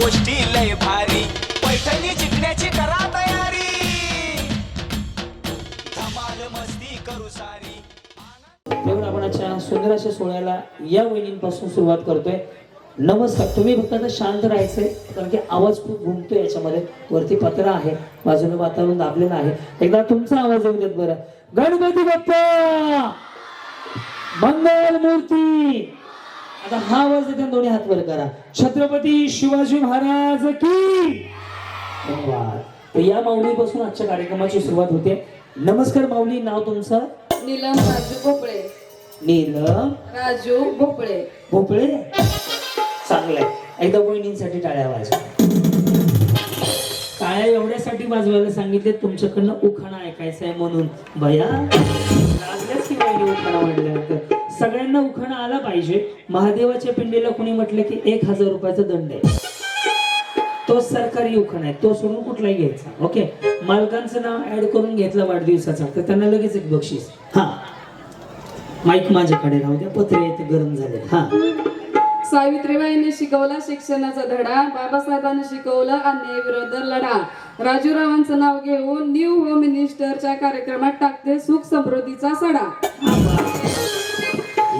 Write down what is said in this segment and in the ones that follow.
गोष्टी लय भारी. पैठणी जिंकण्याची करा तयारी. धमाल मस्ती करू सारी. तेव्हा आपण आजच्या सुंदर अशा सोहळ्याला या वहिनींपासून सुरुवात करतोय. नमस्कार. तुम्ही फक्त आता शांत राहायचंय कारण की आवाज खूप घुमतोय याच्यामध्ये. वरती पत्रा आहे बाजूने वातावरण दाबलेलं आहे. एकदा तुमचा आवाज येऊ देत बरं. गणपती बाप्पा! मंगल मूर्ती! आता हा आवाज देताना दोन्ही हात वर करा. छत्रपती शिवाजी महाराज की? धन्यवाद. तर या माऊलीपासून आजच्या कार्यक्रमाची सुरुवात होते. नमस्कार माऊली नाव तुमचं? नीलम राजू भोपळे. नीलम राजू भोपळे. भोपळे? चांगलंय एकदा वहिनींसाठी टाळ्या वाजवा. टाळ्या एवढ्यासाठी वाजवायला सांगितले तुमच्याकडनं उखाणा ऐकायचा आहे म्हणून. भया लागल्याच की उखाणा म्हणल्यानंतर सगळ्यांना उखाणा आला पाहिजे. महादेवाच्या पिंडीला कुणी म्हटलं की एक हजार रुपयाचा दंड आहे. तो सरकारी उखाणा आहे. तो सोडून कुठलाही घ्यायचा. ओके? मालकांचं नाव ऍड करून घेतलं वाढदिवसाचा. तर त्यांना लगेच एक बक्षीस. हा. माईक माझ्याकडे राहू द्या. पत्रे ते गरम झाले हा. सावित्रीबाईंनी शिकवला शिक्षणाचा धडा बाबासाहेबांनी शिकवला अन्याय विरोध लढा. राजूरावांचं नाव घेऊन न्यू होम मिनिस्टरच्या कार्यक्रमात टाकते सुख समृद्धीचा सडा.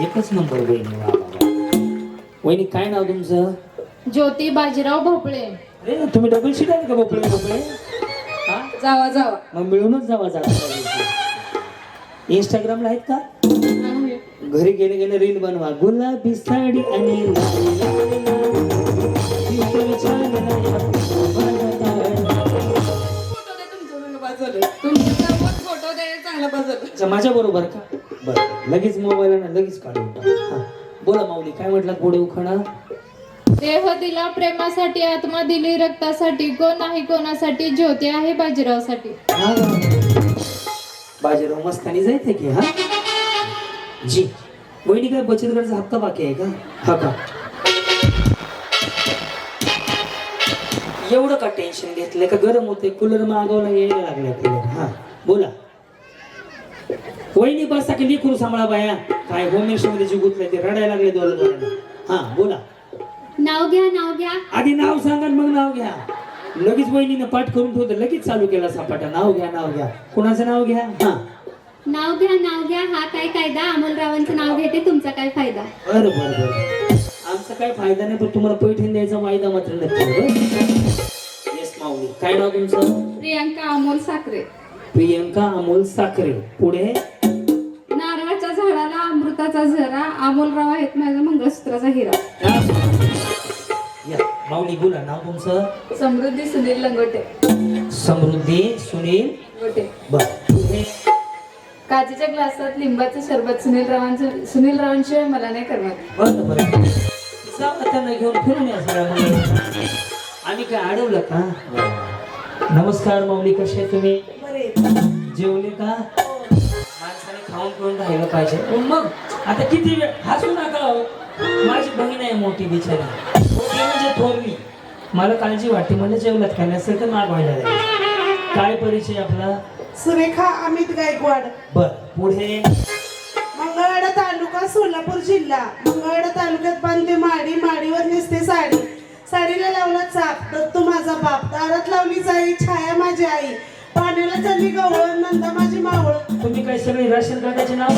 एकच नंबर वहिनी वा. वहिनी काय नाव तुमचं? ज्योती बाजीराव भोपळे. अरे तुम्ही डबल शीट आहे का भोपळे भोपळे? हा? जावा जावा. मग मिळूनच जावा जाता इंस्टाग्रामला आहेत का? घरी गेले गेले रील बनवा. गुलाबी साडी आणि लाल लाल लाल. दिसतं छान फोटो दे फोटो चांगला अच्छा माझ्या बरोबर का? बर लगेच मोबाईल ना लगेच काढून टाक. हा. बोला माऊली काय म्हटलं पुढे उखाणा? देह दिला प्रेमासाठी आत्मा दिली रक्तासाठी कोण नाही कोणासाठी ज्योती आहे बाजीरावसाठी. हा. बाजीराव मस्तानी जायचंय की हा? जी. वहिनी काय बचत गटाचा हक्का बाकी आहे का? हा का? एवढं का टेन्शन घेतलंय? का गरम होते कूलर मागवला यायला कूलर हा. बोला. वहिनी बसा की लिखून सांभाळा बाया. काय होमेशमध्ये जी गुतलंय ते रडायला लागले दोन हा बोला. नाव घ्या नाव घ्या. आधी नाव सांगा आणि मग नाव घ्या. लगेच वहिनीनं पाठ करून ठेवतं लगेच चालू केला सापाटा. नाव घ्या नाव घ्या. कुणाचं नाव घ्या? हा. नाव घ्या नाव घ्या. हा काय कायदा? अमोलरावांचं नाव घेते तुमचा काय फायदा? बरं बरं बरं. आमचा काय फायदा नाही पण तुम्हाला पैठण द्यायचा वायदा मात्र नक्की येस माऊली. काय नाव तुमचं? प्रियांका अमोल साखरे. प्रियंका अमोल साखरे. पुढे? नारळाच्या झाडाला अमृताचा झरा अमोलराव आहेत माझ्या मंगळसूत्राचा हिरा. या माऊली बोला नाव तुमचं? समृद्धी सुनील लंगोटे. समृद्धी सुनील गोटे बर. पुढे काचेच्या ग्लासात लिंबाचं सरबत सुनील रावांचं सुनील रावांशिवाय मला नाही करणार. बरं बरं. जाऊ त्यांना घेऊन फिरून या सगळ्या मुली. आम्ही काय अडवलं का? नमस्कार माऊली कसे आहे तुम्ही? जेवले का? माणसाने खाऊन पिऊन राहिलं पाहिजे. पण मग आता किती वेळ? हसू नका हो. माझी बहीण आहे मोठी बिचारी. मोठी म्हणजे थोरली मला काळजी वाटते. म्हणजे जेवलात काय नसेल तर मागवायला जायचं काय परिचय आपला? सुरेखा अमित गायकवाड. बर पुढे. मंगळवाडा तालुका सोलापूर जिल्हा. मंगळवाडा तालुक्यात बांधते माडी. माडीवर नेसते साडी. साडीला लावला चाप दत्तू माझा बाप. दारात लावली जाई. छाया माझी आई. पाण्याला चालली गवळ नंदा माझी मावळ. तुम्ही काय सगळे राशन कार्डाचे नाव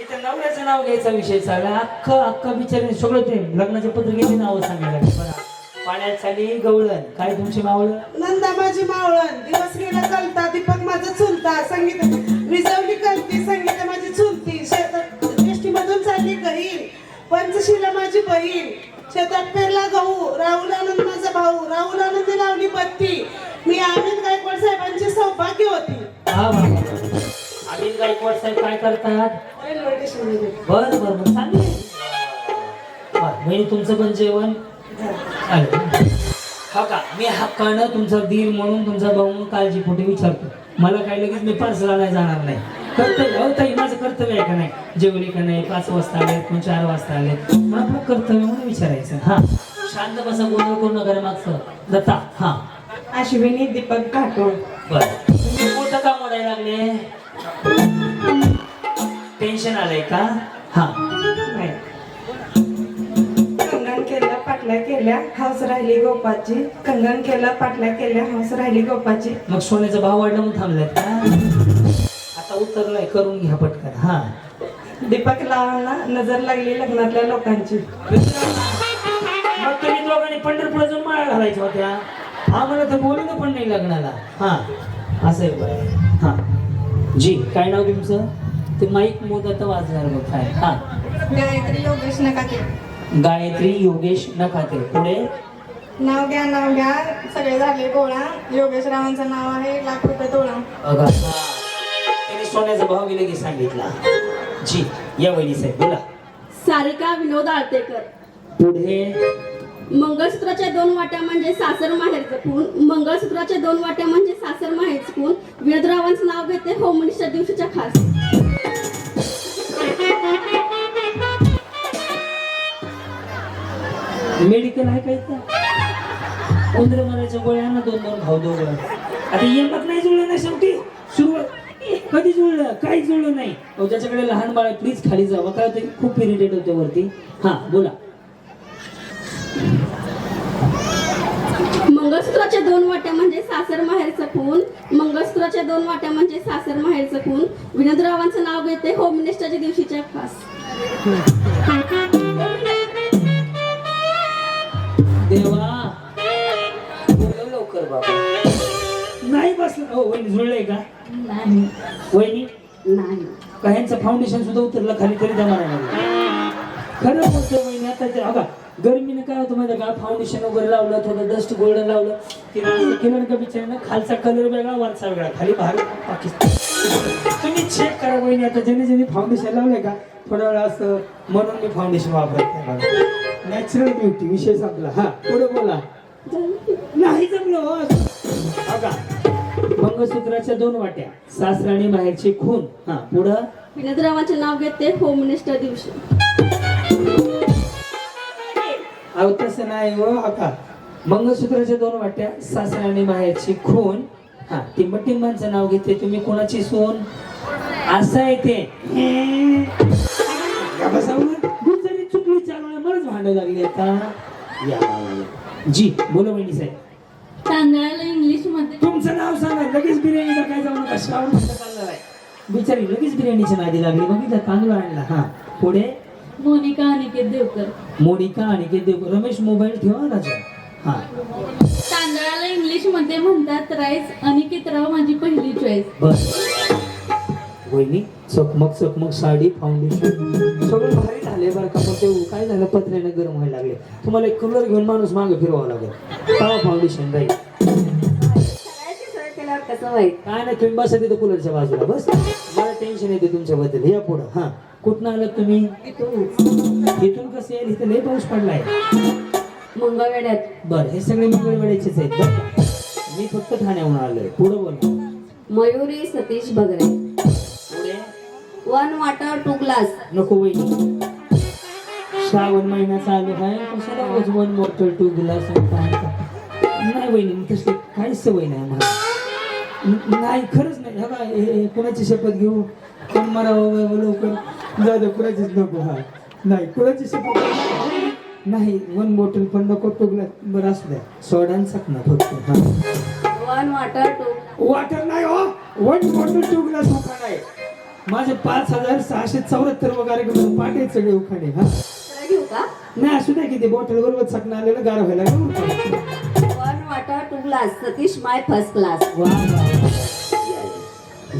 इथं नवऱ्याचं नाव घ्यायचा विषय चालला. अख्खं अख्खं बिचारे सगळं ते लग्नाच्या पत्रिकेची नावं सांगायला बरं पाण्यात गवळण. काय तुमची मावळ? नंदा माझी मावळण. दिवस गेला कलता दीपक माझा चुलता. संगीत विजवली कलती संगीत माझी चुलती. शेतात दृष्टीमधून चालली गहीर. पंचशीला माझी बहीण. शेतात पेरला गहू. राहुल आनंद माझा भाऊ. राहुल आनंदी लावली बत्ती मी आनंद गायकवाड साहेबांची सौभाग्य होती. हा गायकवाड साहेब काय करतात? रेल्वे स्टेशनमध्ये बर बर. बर चांगले म्हणजे तुमचं पण जेवण? चालेल. हा का? मी हक्कानं तुमचा दिल म्हणून तुमचा भाऊ म्हणून काळजी पोटी विचारतो. मला काय लगेच मी पार्सला नाही जाणार नाही. कर्तव्य हो ताई माझं कर्तव्य आहे का नाही? जेवली का नाही? पाच वाजता आले कोण चार वाजता आले मग आपलं कर्तव्य म्हणून विचारायचं. हा. शांत बसा गोंधळ करू नका रे मागचं. दत्ता हा. अश्विनी दीपक काटोळ बर. तुम्ही मोठं का मोडायला लागले. टेन्शन आलंय का? हा. नाही. कंगन केलं पाटल्या केल्या हौस राहिली गोपाची. कंगन केलं पाटल्या केल्या हौस राहिली गोपाची. मग सोन्याचा भाव वाढला म्हणून थांबलाय का? आता उतरलाय करून घ्या पटकन. हा. दीपक लावांना नजर लागली लग्नातल्या लोकांची. मग तुम्ही दोघांनी पंढरपूर जाऊन माळा घालायच्या होत्या. आम्हाला तर बोलवलं पण नाही लग्नाला हा. असं आहे बरं. हा. जी काय नाव तुमचं? ते माईक मोदत वाजणार बघ काय. हा. गायत्री योगेश नकाते. गायत्री योगेश नखाते पुढे? नाव घ्या नाव घ्या. सगळे झाले गोळा. योगेश रावांचं नाव आहे लाख रुपये तोळा. हा. त्यांनी सोन्याचा भाव बी लगेच सांगितला. जी या वहिनी साहेब बोला. सारिका विनोद आळतेकर. पुढे? मंगळसूत्राच्या दोन वाट्या म्हणजे सासर माहेरचं खून मंगळसूत्राच्या दोन वाट्या म्हणजे सासर माहेरचं खून. विनोदरावांचं नाव घेते होमनिशच्या दिवशीच्या खास. मेडिकल आहे काही उंदरे उंदर मारायच्या गोळ्या ना दोन दोन भाऊ दोघं. आता येतात नाही जुळलं ना शेवटी. सुरुवात कधी जुळलं? काही जुळलं नाही. ज्याच्याकडे लहान बाळ प्लीज खाली जावं काय होतं? खूप इरिटेट होते वरती. हा बोला. मंगळसूत्राच्या दोन वाट्या म्हणजे सासर माहेरचं खून. मंगळसूत्राच्या दोन वाट्या म्हणजे सासर माहेरचं खून. विनोदरावांचं नाव घेते होम मिनिस्टरच्या दिवशीच्या खास. देवा बोलव लवकर बाबा. नाही बसलं. हो वहिनी जुळलंय का? वहिनी? नाही. का ह्यांचं फाउंडेशन सुद्धा उतरलं खाली तरी जमा नाही. खरं बोलतोय वहिनी आता ते गर्मीने काय होतं माहिती का? फाउंडेशन वगैरे लावलं थोडं डस्ट गोल्डन लावलं. की केलं ना का बिचाऱ्यानं? खालचा कलर वेगळा वरचा वेगळा. खाली भारत पाकिस्तान. तुम्ही चेक करा बहिणी आता ज्याने ज्याने फाउंडेशन लावलंय का? थोडा वेळा असं म्हणून मी फाउंडेशन वापरत नॅचरल ब्युटी विषय संपला. हा पुढे बोला. नाही जमलं हो. बघा. मंगळसूत्राच्या दोन वाट्या सासराने बाहेरची खून. हा पुढं? विनोदरावांचे नाव घेते होम मिनिस्टर दिवशी. अहो तसं नाही हो आता मंगळसूत्राच्या दोन वाट्या सासराणी बाहेरची खून. हा टिंबटिंबांचं नाव घेते तुम्ही कोणाची सून? असं आहे ते. गुजरी चुकली चालू मलाच भांडण लागली आता. या. जी बोला वहिनी साहेब. तांदळाला इंग्लिशमध्ये तुमचं नाव सांगा लगेच बिर्याणीला काय जाऊ नका श्रावण बिचारी लगेच बिर्याणीच्या नादी लागली बघितलं तांदूळ आणला. हा पुढे मोनिका अनिकेत देवकर मोनिका आणि ते देव रमेश मोबाईल ठेवा ना जरा. हा. तांदळाला इंग्लिशमध्ये म्हणतात राईस अनिकेत राव माझी पहिली चॉईस बस वहिनी चकमक चकमक साडी फाउंडेशन सगळं भारी झाले बरं का पण ते काय झालं पत्र्याने गरम व्हायला लागले. तुम्हाला एक कलर घेऊन माणूस मागे फिरवावं लागेल. तेव्हा फाउंडेशन राहील केल्यावर कसं वाईट काय नाही तुम्ही बसा तिथं कूलरच्या बाजूला बस. मला टेन्शन येते तुमच्याबद्दल. या पुढं हा. कुठनं आलात तुम्ही? इथून कसं येईल? इथं लय पाऊस पडलाय. मंगळवेड्यात बरं हे सगळे मंगळवेळेचेच आहेत. बरं? मी फक्त ठाण्याहून आलोय. पुढं बोला. मयुरी सतीश बगरे. पुढे? One water two glass. नको वहिनी श्रावण महिना चालू आहे. कशाला रोज वन बॉटल टू ग्लास नाही वहिनी मी तसली काहीच सवय नाही मला. नाही खरंच नाही. हे कुणाची शपथ घेऊ? कोण मारावं लवकर. जाऊ दे कुणाचीच नको हा. नाही कुणाची शपथ नाही वन बॉटल पण नको टू ग्लास बरं असू द्या. सोडांचाच ना फक्त हा. One water to. वाटर नाही हो. वन बॉटल टू ग्लास उखाणा आहे माझे पाच हजार सहाशे चौऱ्याहत्तर वगैरे पाटे सगळे उखाणे हा. घेऊ का? नाही असू द्या किती बॉटल बरोबर चकणं आलेलं गार व्हायला. One water two glass. Satish my first class वा.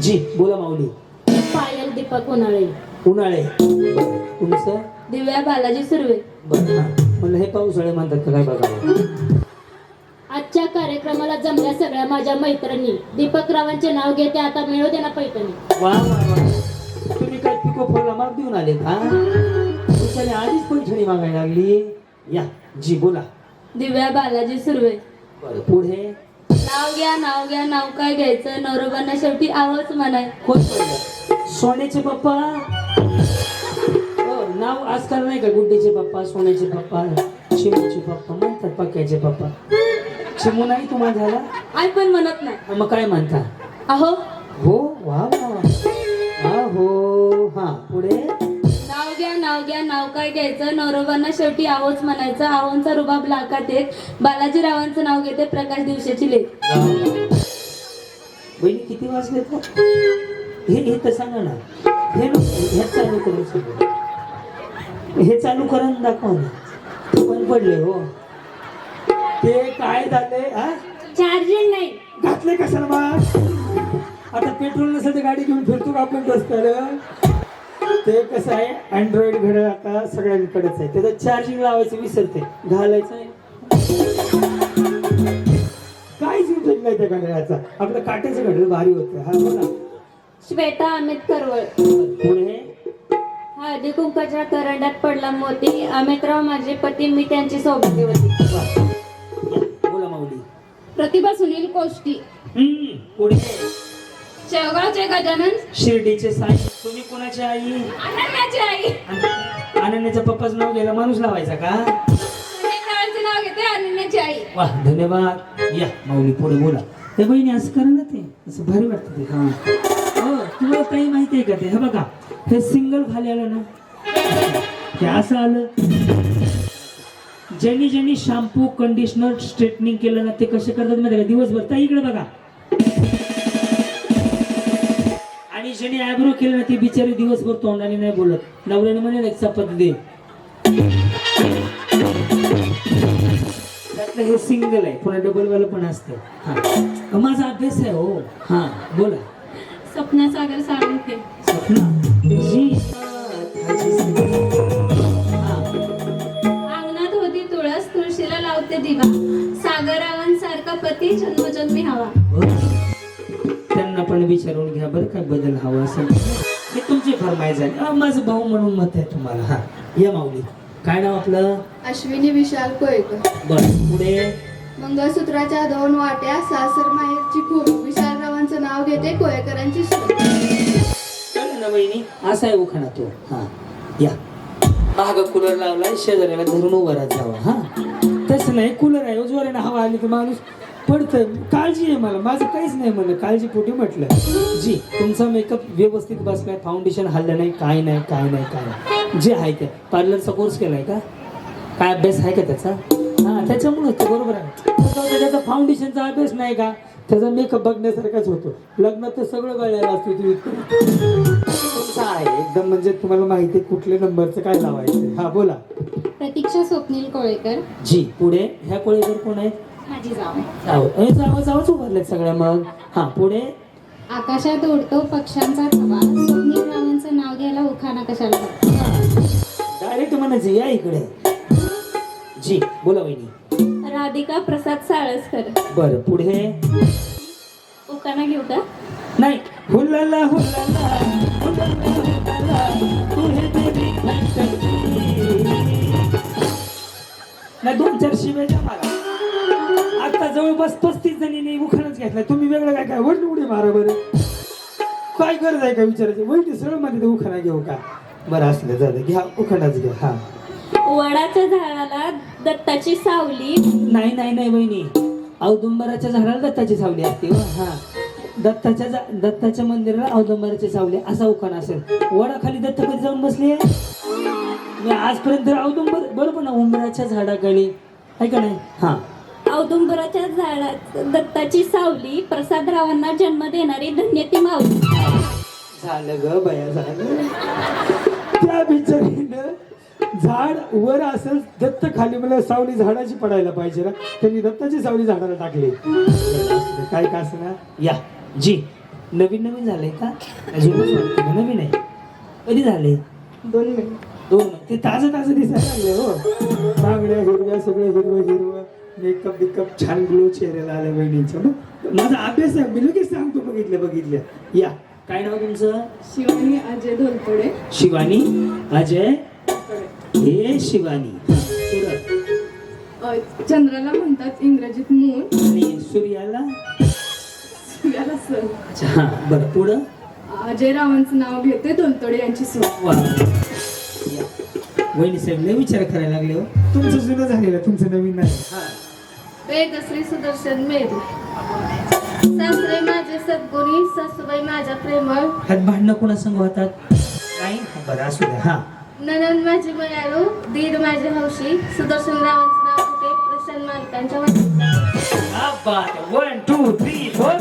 जी बोला माऊली. पायल दीपक उन्हाळे उन्हाळे. तुमचं दिव्या बालाजी सुर्वे. बरं हा. म्हणलं हे पावसाळे म्हणतात का काय बघा? आजच्या कार्यक्रमाला जमल्या सगळ्या माझ्या मैत्रिणी. दीपक रावांचे नाव घेते आता मिळू दे ना पैठणी. वा वा वा. पिकोफोरला माप देऊन आले का तुमच्याने आधीच पैठणी मागायला लागली. या जी बोला. दिव्या बालाजी सुर्वे. बरं पुढे? नाव घ्या नाव घ्या नाव काय घ्यायचं? नवरोबांना शेवटी आवाज म्हणाय. कोण पडलं सोन्याचे पप्पा? हो नाव आजकाल नाही का? गुड्डीचे पप्पा सोन्याचे पप्पा चिमूचे पप्पा म्हणतात पक्याचे पप्पा. चिमू नाही तुम्हाला झाला? आई पण म्हणत नाही. मग काय म्हणता? अहो. हो वा वा हा हो पुढे? नाव घ्या नाव घ्या नाव काय घ्यायचं? नवरोबांना शेवटी आहोच म्हणायचं. आहोंचा रुबाब लाखात एक. बालाजी रावांचं नाव घेते प्रकाश दिवसाची लेख. बहिणी किती वाजले हे हे तर सांगा ना. हे हे चालू करून सगळं हे चालू करून दाखवा ना. ते पण पडले हो. ते काय झाले हा? चार्जिंग नाही. घातले कशाला मग आता पेट्रोल नसेल तर गाडी घेऊन फिरतो का आपण रस्त्यावर? ते कसं आहे अँड्रॉइड घड्याळ आता सगळ्यांकडेच आहे. त्याचं चार्जिंग लावायचं विसरते. घालायचं काहीच उपयोग नाही त्या घड्याळाचा. आपलं काट्याचं घड्याळ भारी होतं. हा बघा श्वेता अमित करवळ. पुढे? हळदी कुंकाच्या करंड्यात पडला मोती. अमितराव माझे पती मी त्यांची सौभाग्यवती वा. या, बोला माऊली. प्रतिभा सुनील कोष्टी. हम्म, पुढे? शेवगावचे गजानन. शिर्डीचे साई. तुम्ही कोणाची आई? अनन्याची आई. अनन्याच्या पप्पाचं नाव घ्यायला माणूस लावायचा का? नाव घेते अनन्याची आई. वा धन्यवाद. या माऊली पुढे बोला. ते बहिणी असं करा ना ते. असं भारी वाटतं ते. हो. तुम्हाला काही माहिती आहे का ते? हे बघा हे सिंगल खाली आलं ना हे असं आलं. ज्यांनी ज्यांनी शॅम्पू कंडिशनर स्ट्रेटनिंग केलं ना ते कसे करतात माहिती का? दिवसभर. त्या इकडे बघा. आणि ज्यांनी आयब्रो केलं ना ते बिचारे दिवसभर तोंडाने नाही बोलत. नवऱ्याने म्हणे ना एक दे. त्यातलं हे सिंगल आहे. पुन्हा डबल वाला पण असतं. हा. माझा अभ्यास आहे हो. हा बोला. स्वप्ना सागर साळुंखे हा. अंगणात होती तुळस तुळशीला लावते दिवा. सागरावांसारखा पती जन्मजन्मी हवा. त्यांना पण विचारून घ्या बरं काय बदल हवा असेल हे तुमची आहे अं, माझं भाऊ म्हणून मत आहे तुम्हाला. हा. या माऊली. काय नाव आपलं? अश्विनी विशाल कोळेकर. बरं पुढे? मंगळसूत्राच्या दोन वाट्या सासर माहेरची खूप नाव घेते कोळेकरांची ना वहिनी असा आहे उखाणा तो. हा. या. महाग कूलर लावलाय शेजाऱ्याला धरून उभा राहत जावा. हा. तसं नाही कूलर आहे जोराने हवा आली तर माणूस पडतंय काळजी आहे मला. माझं काहीच नाही म्हणलं काळजी पोटी म्हटलं. जी तुमचा मेकअप व्यवस्थित बसलाय फाउंडेशन हल्लं नाही काय नाही काय नाही काय नाही. जे आहे ते. पार्लरचा कोर्स केलाय का? काय अभ्यास आहे का त्याचा? हा त्याच्यामुळे तो बरोबर आहे. त्याचा फाउंडेशनचा अभ्यास नाही का? त्याचा मेकअप बघण्यासारखाच होतो. लग्नात तर सगळं गळलेलं असतं तुम्ही आहे. एकदम म्हणजे तुम्हाला माहिती आहे कुठल्या नंबरचं काय लावायचं हा बोला. प्रतीक्षा स्वप्नील कोळेकर. जी पुढे? ह्या कोळीवर कोण आहेत? माझी जाव. जावं. ए, जावं जावंच उभारलेत सगळ्या मग. हा पुढे? आकाशात उडतो पक्ष्यांचा थवा स्वप्नील रावांचं नाव घ्यायला उखाणा कशाला? डायरेक्ट म्हणायचं या इकडे. जी बोला वहिनी. राधिका प्रसाद साळसकर. बरं पुढे? उकाना घेऊ का? नाही. हुल्लाला हुल्लाला हुल्लाला, हुल्लाला, तू देवी नाही दोन चार शिव्या द्या मला. आता जवळपास पस्तीस जणींनी उखाणच घेतलाय तुम्ही वेगळं काय काय वडली उडी मारा बरं? काय गरज आहे का विचारायची? वैटी सरळमध्ये उखाणा घेऊ का? बरं असलं झालं. घ्या उखाणाच घ्या. हा. वडाच्या झाडाला दत्ताची सावली. नाही नाही नाही वहिनी. औदुंबराच्या झाडाला दत्ताची सावली असते हो. हा. दत्ताच्या जा- दत्ताच्या मंदिराला औदुंबराची सावली. असा उखाणा असेल. वडाखाली दत्त कधी जाऊन बसले? मी आजपर्यंत औदुंबर बरोबर ना उंबराच्या झाडाखाली. आहे का नाही? हा. औदुंबराच्या झाडात दत्ताची सावली प्रसादरावांना जन्म देणारी धन्य ती माऊली. झालं ग बया झालं. त्या बिचारीनं झाड वर असेल दत्त खाली मला सावली झाडाची पडायला पाहिजे ना. त्यांनी दत्ताची सावली झाडाला टाकली. काय का ना? या. जी. नवीन नवीन झालंय का? अजूनच वाटतं? नवीन आहे. कधी झाले? दोन मिनिट दोन. ते ताजं ताजं दिसायला लागले हो. बांगड्या हिरव्या सगळं हिरवं हिरवं. मेकअप बिकअप छान ग्लो चेहऱ्याला आल्या बहिणींच्या मग माझा अभ्यास आहे. मी लगेच सांगतो बघितलं बघितलं या. काय नाव तुमचं? शिवानी अजय धोलपडे शिवानी अजय हे शिवानी. पुढं चंद्राला म्हणतात इंग्रजीत मून आणि सूर्याला? याला सर. अच्छा हा बरं पुढं? अजय रावांचं नाव घेते धोलतडे यांची सून. वा. वहिनी साहेब लय विचार करायला लागले हो. तुमचं जुनं झालेलं तुमचं नवीन नाही. वेदश्री सुदर्शन मेरू सासरे माझे सद्गुणी सासूबाई माझ्या प्रेमळ. ह्यात भांडणं कोणा संग होतात? नाही बरं असू द्या हा. ननंद माझी बयाणू दीड माझी हौशी सुदर्शन रावांचं नाव होते प्रसन्न मालकांच्या वन टू थ्री फोर